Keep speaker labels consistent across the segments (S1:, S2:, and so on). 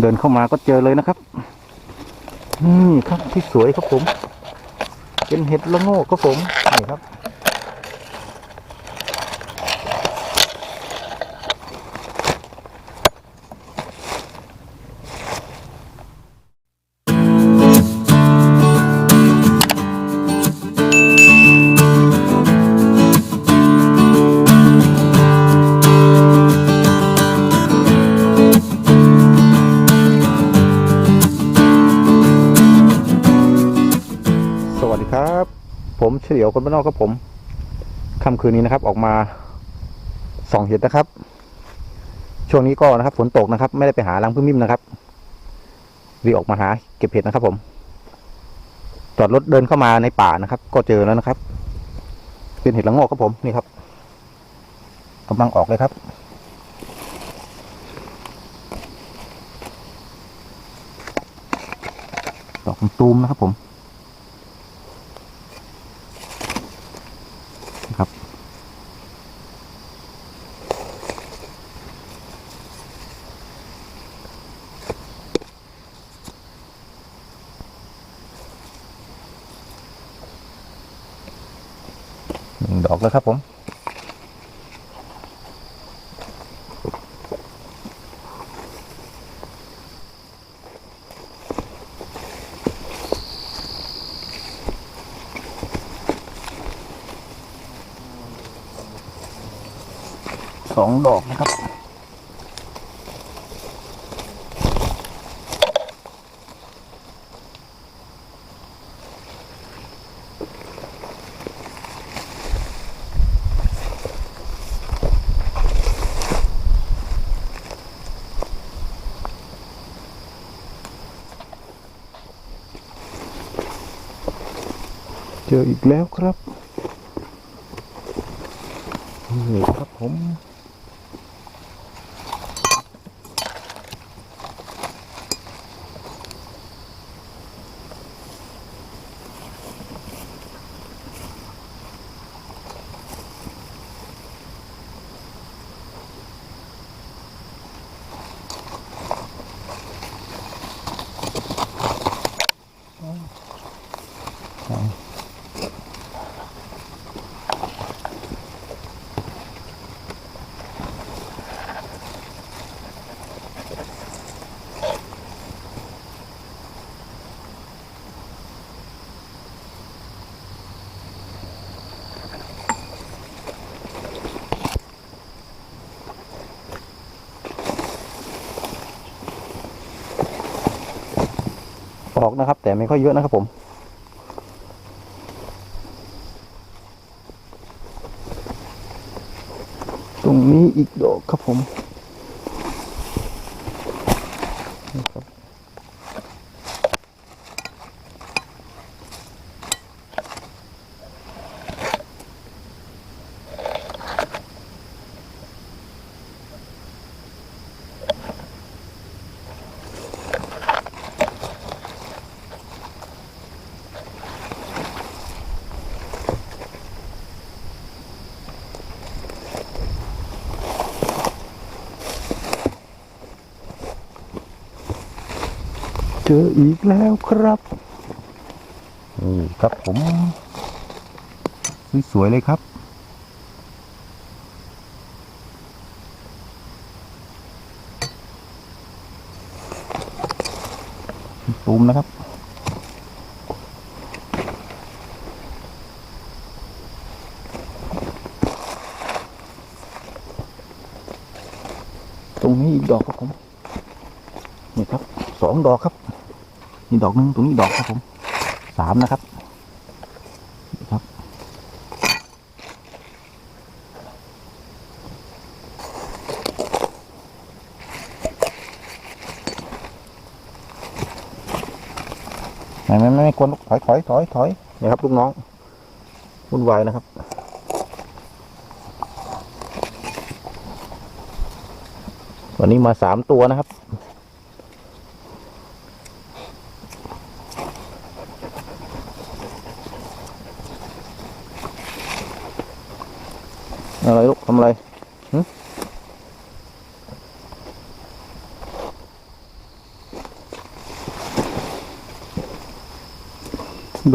S1: เดินเข้ามาก็เจอเลยนะครับ นี่ครับที่สวยครับผม เป็นเห็ดละโงกครับผมนี่ครับ เฉลียวคนบ้านนอกครับผมค่ำคืนนี้นะครับ ออกมาสองเห็ดนะครับ ช่วงนี้ก็นะครับ ฝนตกนะครับ ไม่ได้ไปหารังพึ่งมิมนะครับวีออกมาหาเก็บเห็ดนะครับ ผม จอดรถเดินเข้ามาในป่านะครับ ก็เจอแล้วนะครับ เป็นเห็ดละโงอกครับผมนี่ครับกำลังออกเลยครับดอกตูมนะครับผม งดอกแล้วครับผมสองดอกนะครับ เจออีกแล้วครับนี่ครับผม ออกนะครับ แต่ไม่ค่อยเยอะนะครับผม ตรงนี้อีกดอกครับผม เจออีกแล้วครับนี่ครับผม สวยๆเลยครับตูมนะครับ ตรงนี้อีกดอกครับผมนี่ครับสองดอกครับ นี่ดอกหนึ่งตรงนี้ดอกครับผมสามนะครับครับ ไม่ไม่ไม่ควรถอยถอยถอยถอยนี่ครับลูกน้องวุ่นวายนะครับวันนี้มาสามตัวนะครับ อะไรลูกทำอะไร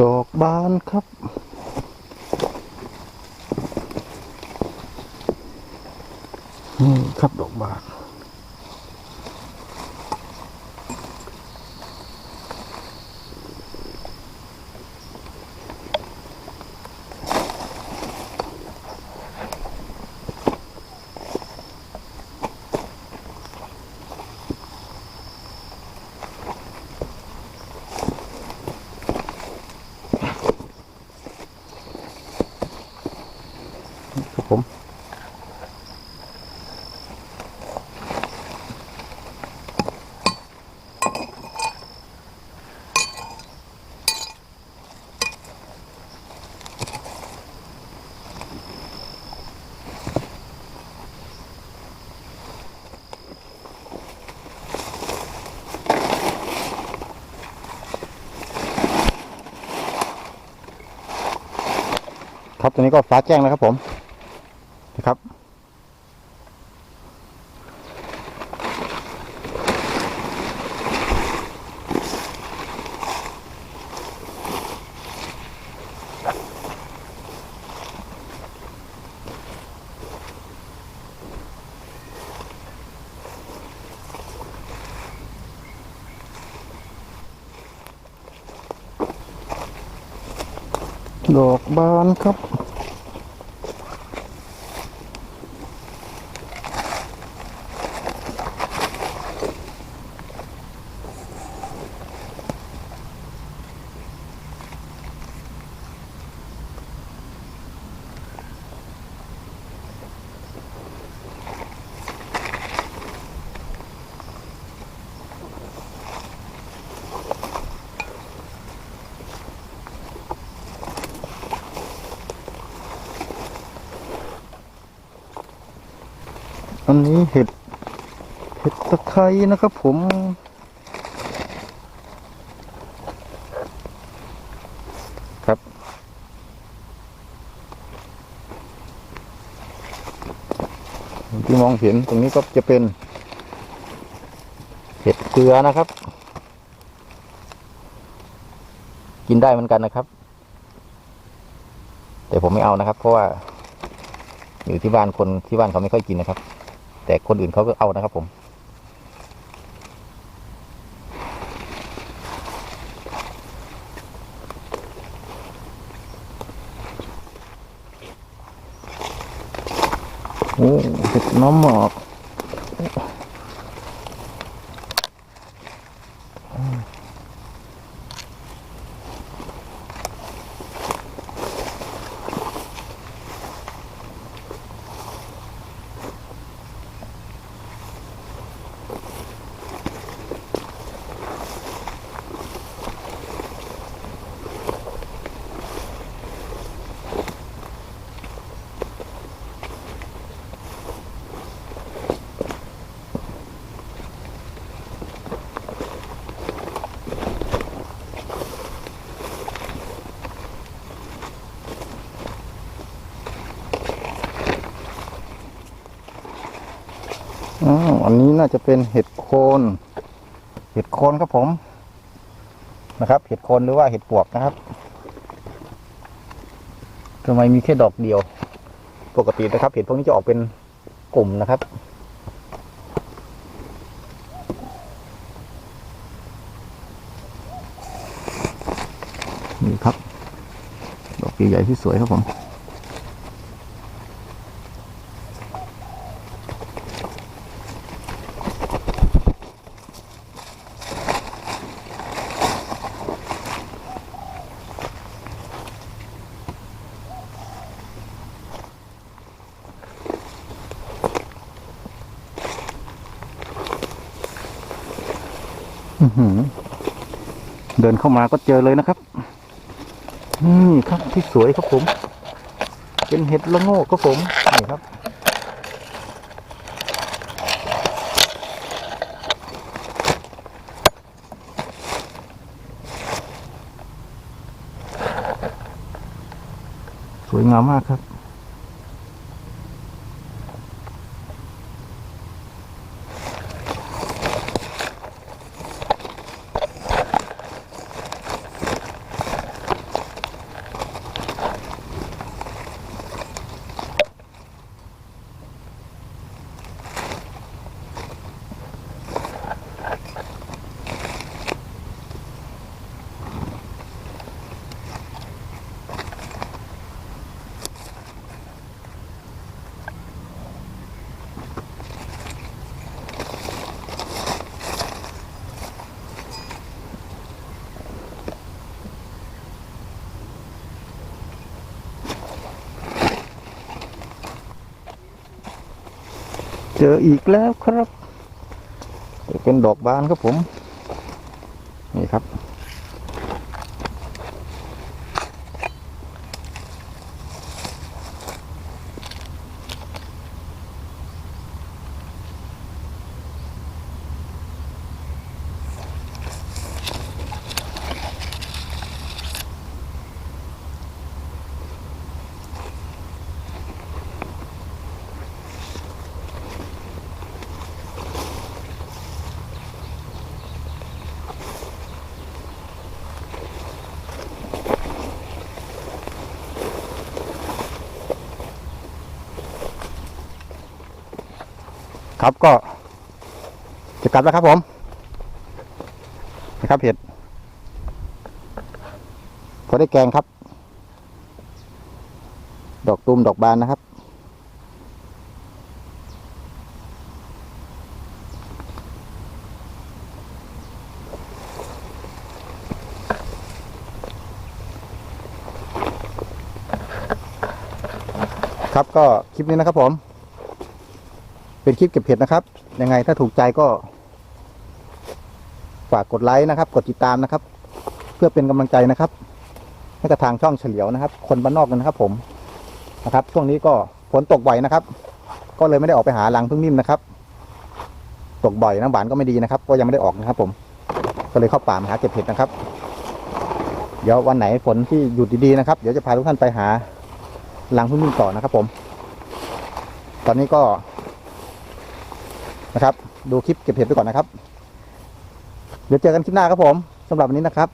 S1: ดอกบานครับ นี่ครับดอกบาน ครับตอนนี้ก็ฟ้าแจ้งแล้วครับผมนะครับ ดอกบานครับันนี้เห็ด เห็ดตะไคร้นะครับผม ครับ ที่มองเห็นตรงนี้ก็จะเป็น เห็ดเกลือนะครับ กินได้เหมือนกันนะครับ แต่ผมไม่เอานะครับ เพราะว่าอยู่ที่บ้านคนที่บ้านเขาไม่ค่อยกินนะครับ แต่คนอื่นเขาก็เอานะครับผมโอ้ติดน้ำหมอก อ๋ออันนี้น่าจะเป็นเห็ดโคน เห็ดโคนครับผมนะครับ เห็ดโคนหรือว่าเห็ดปวกนะครับทำไมมีแค่ดอกเดียว ปกตินะครับ เห็ดพวกนี้จะออกเป็นกลุ่มนะครับนี่ครับ ดอกใหญ่ที่สวยครับผม เดินเข้ามาก็เจอเลยนะครับ นี่ครับที่สวยครับผม เป็นเห็ดละโงกครับผม นี่ครับ สวยงามมากครับ จออีกแล้วครับ เป็นดอกบานครับผม ครับก็ จะกลับแล้วครับผมนะครับเห็ดพอได้แกงครับ ดอกตูมดอกบานนะครับ ครับก็คลิปนี้นะครับผม เป็นคลิปเก็บเห็ดนะครับ ยังไงถ้าถูกใจก็ ฝากกดไลค์นะครับ กดติดตามนะครับ เพื่อเป็นกำลังใจนะครับ ให้กับทางช่องเฉลียวนะครับ คนบ้านนอกกันนะครับ ผมนะครับ ช่วงนี้ก็ฝนตกบ่อยนะครับ ก็เลยไม่ได้ออกไปหารังพึ่งนิ่มนะครับ ตกบ่อยน้ำหวานก็ไม่ดีนะครับ ก็ยังไม่ได้ออกนะครับ ผม ก็เลยเข้าป่ามาหาเก็บเห็ดนะครับ เดี๋ยววันไหนฝนที่หยุดดีๆนะครับ เดี๋ยวจะพาทุกท่านไปหารังพึ่งนิ่มต่อนะครับ ผม ตอนนี้ก็ นะครับ ดูคลิปเก็บเห็ดไปก่อนนะครับ เดี๋ยวเจอกันคลิปหน้าครับผมสำหรับวันนี้นะครับ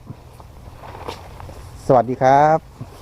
S1: สวัสดีครับ